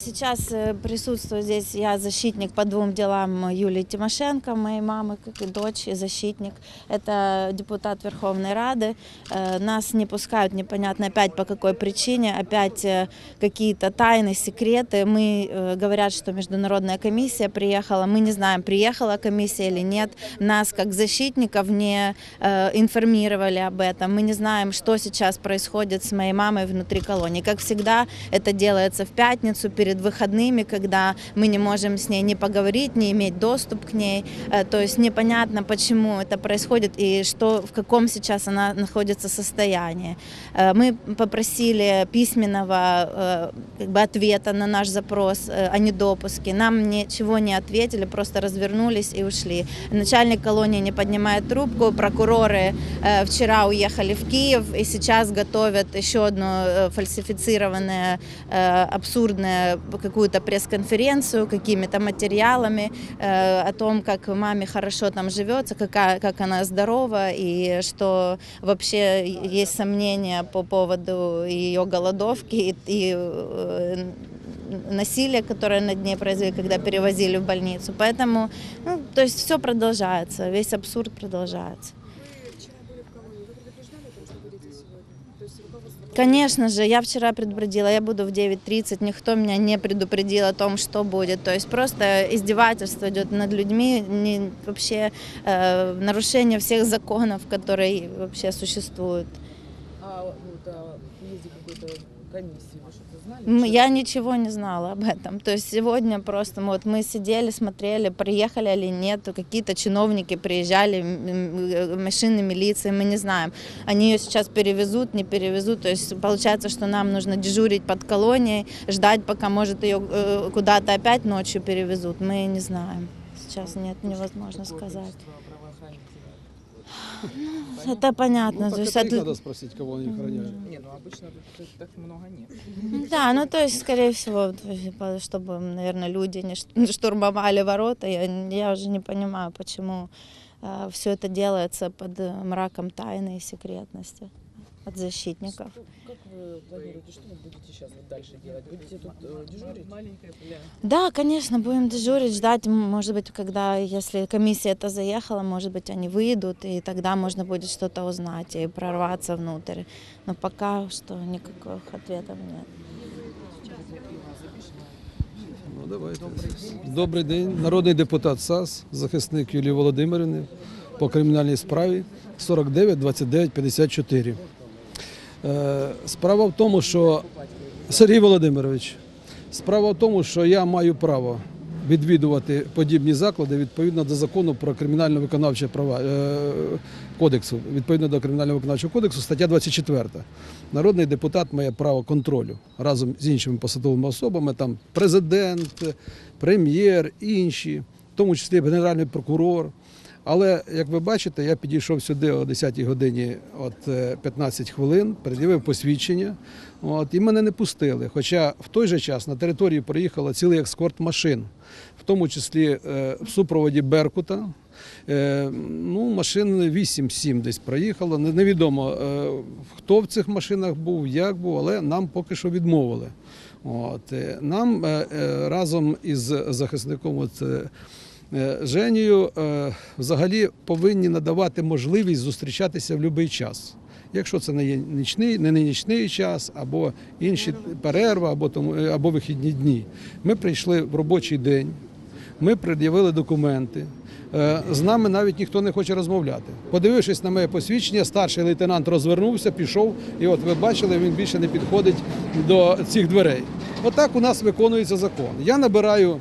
Сейчас э, присутствую здесь я защитник по двум делам Юлии Тимошенко, моей мамы, как и дочь, и защитник. Это депутат Верховной Рады. Э, Нас не пускают непонятно опять по какой причине, опять э, какие-то тайны, секреты. Мы говорят, что международная комиссия приехала. Мы не знаем, приехала комиссия или нет. Нас как защитников не информировали об этом. Мы не знаем, что сейчас происходит с моей мамой внутри колонии. Как всегда, это делается в пятницу перед выходными, когда мы не можем с ней не поговорить, не иметь доступ к ней. Э, То есть непонятно, почему это происходит и что, в каком сейчас она находится состоянии. Э, Мы попросили письменного э, как бы, ответа на наш запрос э, о недопуске. Нам ничего не ответили, просто развернулись и ушли. Начальник колонии не поднимает трубку, прокуроры э, вчера уехали в Киев и сейчас готовят еще одну э, фальсифицированную, э, абсурдную какую-то пресс-конференцию какими-то материалами э, о том, как маме хорошо там живется, какая, как она здорова и что вообще есть сомнения по поводу ее голодовки и, и э, насилия, которое над ней произвели, когда перевозили в больницу. Поэтому, ну, то есть все продолжается, весь абсурд продолжается. Конечно же, я вчера предупредила, я буду в 9.30, никто меня не предупредил о том, что будет. То есть просто издевательство идет над людьми, не, вообще э, нарушение всех законов, которые вообще существуют. Приезде какой-то комиссии вы что-то знали? Я ничего не знала об этом. То есть сегодня просто мы, вот мы сидели, смотрели, приехали или нет. Какие-то чиновники приезжали, э, машины милиции, мы не знаем. Они ее сейчас перевезут, не перевезут. То есть получается, что нам нужно дежурить под колонией, ждать, пока, может, ее э, куда-то опять ночью перевезут. Мы не знаем. Сейчас нет, невозможно сказать. количество правоохранителей? Это понятно. Ну, то так есть это их от- надо спросить, кого они охраняют. Не, ну обычно тут так много нет. Да, ну то есть, скорее всего, то есть, по- чтобы, наверное, люди не ш- штурмовали ворота, я, я уже не понимаю, почему все это делается под э, мраком тайны и секретности от защитников. Что- Как вы планируете, что вы будете сейчас вот дальше делать? Будете тут э, дежурить? Маленькая Да, конечно, будем дежурить, ждать, м, может быть, когда, если комиссия это заехала, может быть, они выйдут, и тогда можно будет что-то узнать и прорваться внутрь. Но пока что никаких ответов нет. Ну, давайте. Добрий день. Народний депутат САС, захисник Юлії Володимирівни по кримінальній справі 49 29 54. Е, Справа в тому, що Сергій Володимирович, справа в тому, що я маю право відвідувати подібні заклади відповідно до закону про кримінально виконавче права е, кодексу, відповідно до кримінального виконавчого кодексу, стаття 24. Народний депутат має право контролю разом з іншими посадовими особами, там президент, прем'єр, інші, в тому числі генеральний прокурор. Але як ви бачите, я підійшов сюди о 10-й годині от е, 15 хвилин, пред'явив посвідчення, от, і мене не пустили. Хоча в той же час на території проїхала цілий ескорт машин, в тому числі е, в супроводі Беркута. Е, Ну, машин 8-7 десь проїхало. Не- Невідомо, е, хто в цих машинах був, як був, але нам поки що відмовили. От, е, нам е, е, разом із захисником от, е, е, Женію е, взагалі повинні надавати можливість зустрічатися в будь-який час. Якщо це не є нічний, не нічний час, або інші перерва, або тому, е, або вихідні дні. Ми прийшли в робочий день, ми пред'явили документи. Е, З нами навіть ніхто не хоче розмовляти. Подивившись на моє посвідчення, старший лейтенант розвернувся, пішов, і от ви бачили, він більше не підходить до цих дверей. Отак у нас виконується закон. Я набираю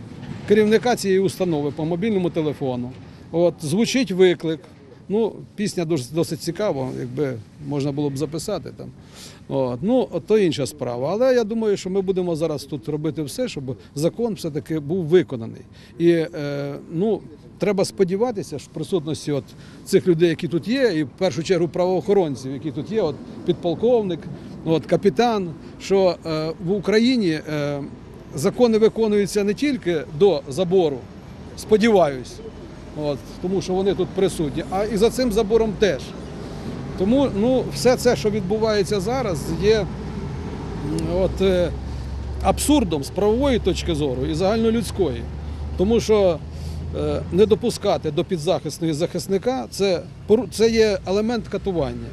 керівника цієї установи по мобільному телефону. От звучить виклик. Ну, пісня досить, цікава, якби можна було б записати там. От. Ну, то інша справа. Але я думаю, що ми будемо зараз тут робити все, щоб закон все-таки був виконаний. І е, ну, треба сподіватися, що в присутності от цих людей, які тут є, і в першу чергу правоохоронців, які тут є, от підполковник, от капітан, що е, в Україні е, закони виконуються не тільки до забору, сподіваюсь, от, тому що вони тут присутні, а і за цим забором теж. Тому ну, все це, що відбувається зараз, є от, е, абсурдом з правової точки зору і загальнолюдської. Тому що е, не допускати до підзахисної захисника це, це є елемент катування.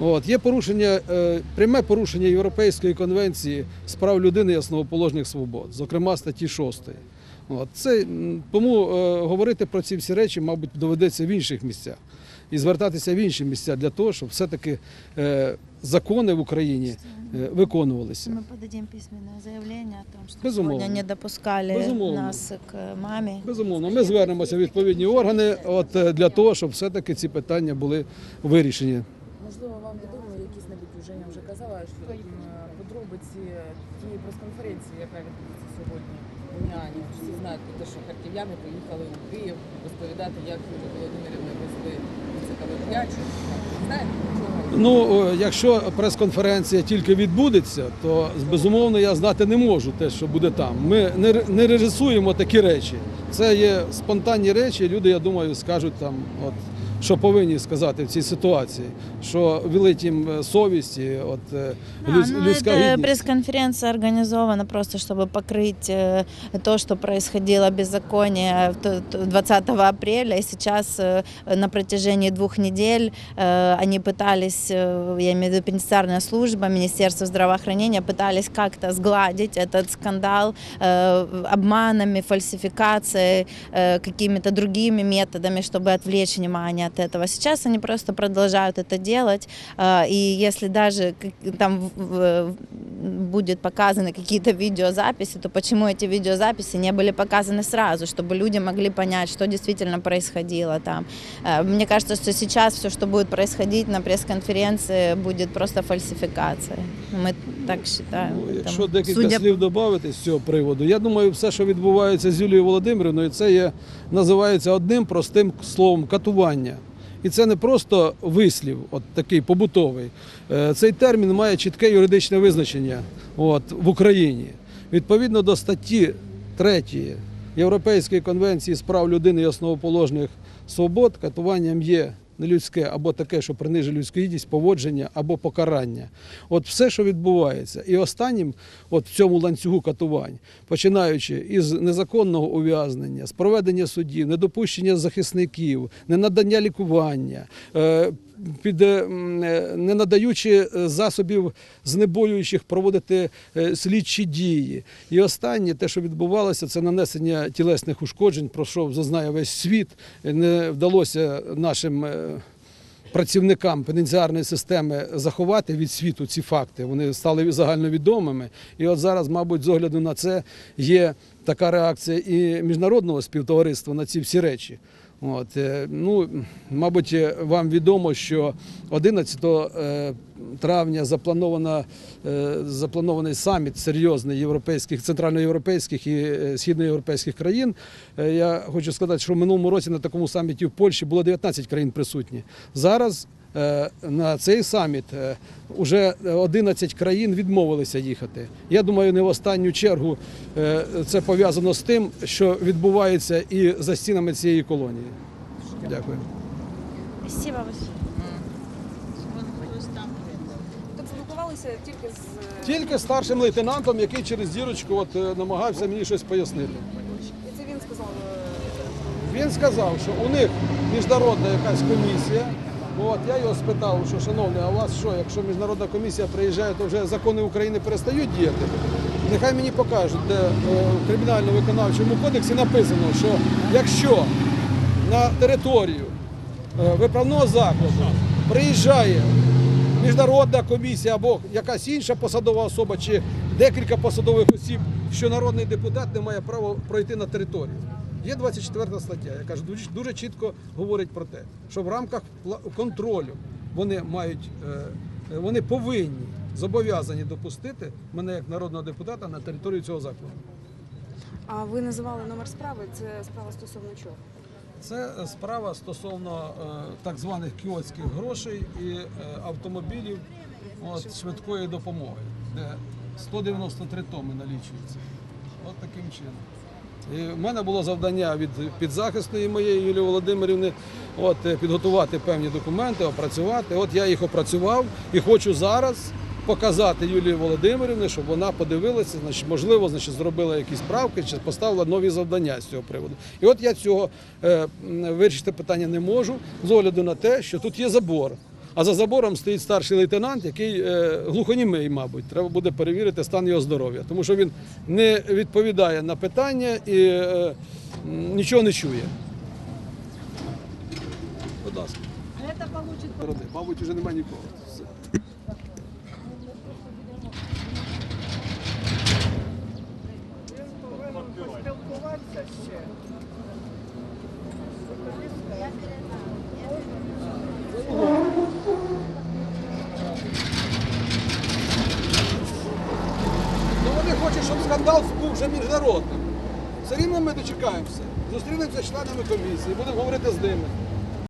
От, є порушення, е, пряме порушення Європейської конвенції з прав людини і основоположних свобод, зокрема статті 6. От, це, тому е, говорити про ці всі речі, мабуть, доведеться в інших місцях. І звертатися в інші місця для того, щоб все-таки е, закони в Україні виконувалися. Мы подадим письменное заявление о том, что Безумовно. сегодня не допускали Безумовно. нас к маме. Безумовно, ми звернемося в відповідні органи от, для того, щоб все-таки ці питання були вирішені. Можливо, вам відомо якісь небудь уже я вже казала, що подробиці тієї прес-конференції, яка відбудеться сьогодні у Ніані. Всі знають про те, що харків'яни поїхали у Київ розповідати, як Юлію Володимирівну везли ЦКВ 5 Знаєте. Ну, якщо прес-конференція тільки відбудеться, то безумовно я знати не можу те, що буде там. Ми не режисуємо такі речі. Це є спонтанні речі. Люди, я думаю, скажуть там, от що повинні сказати в цій ситуації, що велить їм е, совість, і от е, Да, люд- ну, людська эта гідність. пресс-конференция организована просто, чтобы покрыть э, то, что происходило беззаконие в т- т- 20 апреля. И сейчас э, на протяжении двух недель э, они пытались, э, я имею в виду пенитенциарная служба, Министерство здравоохранения, пытались как-то сгладить этот скандал э, обманами, фальсификацией, э, какими-то другими методами, чтобы отвлечь внимание от этого. Сейчас они просто продолжают это делать. А, И если даже как- там в- в- будет показаны какие-то видеозаписи, то почему эти видеозаписи не были показаны сразу, чтобы люди могли понять, что действительно происходило там. Э, Мне кажется, что сейчас все, что будет происходить на пресс-конференции, будет просто фальсификацией. Мы так считаем. Ну, Там, Якщо декілька судя слів додати з цього приводу, я думаю, все, що відбувається з Юлією Володимирівною, це є, називається одним простим словом катування. І це не просто вислів, от такий побутовий. Е, Цей термін має чітке юридичне визначення от, в Україні. Відповідно до статті 3 Європейської конвенції з прав людини і основоположних свобод, катуванням є нелюдське або таке, що принижує людську гідність, поводження або покарання. От все, що відбувається. І останнім, от в цьому ланцюгу катувань, починаючи із незаконного ув'язнення, з проведення судів, недопущення захисників, ненадання лікування. Під е, е, не надаючи е, засобів знеболюючих проводити слідчі дії. І останнє, те, що відбувалося, це нанесення тілесних ушкоджень, про що зазнає весь світ. Не вдалося нашим працівникам пенітенціарної системи заховати від світу ці факти. Вони стали загальновідомими. І от зараз, мабуть, з огляду на це є така реакція і міжнародного співтовариства на ці всі речі. От, е, ну, мабуть, е, вам відомо, що 11 е, травня запланована, е, запланований саміт серйозний європейських, центральноєвропейських і східноєвропейських країн. Я хочу сказати, що в минулому році на такому саміті в Польщі було 19 країн присутні. Зараз на цей саміт вже 11 країн відмовилися їхати. Я думаю, не в останню чергу е, це пов'язано з тим, що відбувається і за стінами цієї колонії. Дякую. Спасибо. Тобто спілкувалися тільки з Тільки старшим лейтенантом, який через дірочку от, е, намагався мені щось пояснити. і це він сказав. е, Він сказав, що у них міжнародна якась комісія. От я його спитав, що шановний, а у вас що, якщо міжнародна комісія приїжджає, то вже закони України перестають діяти. Нехай мені покажуть, де е, в кримінально-виконавчому кодексі написано, що якщо на територію е, виправного закладу приїжджає міжнародна комісія або якась інша посадова особа чи декілька посадових осіб, що народний депутат не має права пройти на територію. Є 24 стаття, яка ж дуже, дуже чітко говорить про те, що в рамках контролю вони мають, е, е, вони повинні зобов'язані допустити мене як народного депутата на територію цього закладу. А ви називали номер справи? Це справа стосовно чого? Це е, справа стосовно так званих кіотських грошей і автомобілів от, швидкої допомоги, де 193 томи налічується. От таким чином. В мене було завдання від підзахисної моєї Юлії Володимирівни от, е, підготувати певні документи, опрацювати. От я їх опрацював і хочу зараз показати Юлії Володимирівні, щоб вона подивилася, значить, можливо, значить, зробила якісь правки чи поставила нові завдання з цього приводу. І от я цього е, вирішити питання не можу з огляду на те, що тут є забор. А за забором стоїть старший лейтенант, який е, глухонімий, мабуть. Треба буде перевірити стан його здоров'я, тому що він не відповідає на питання і е, нічого не чує. Будь ласка. Мабуть, вже немає нікого. Все. Ну вони хочуть, щоб скандал був вже міжнародним. Все рівно ми дочекаємося. Зустрінемося з членами комісії, будемо говорити з ними.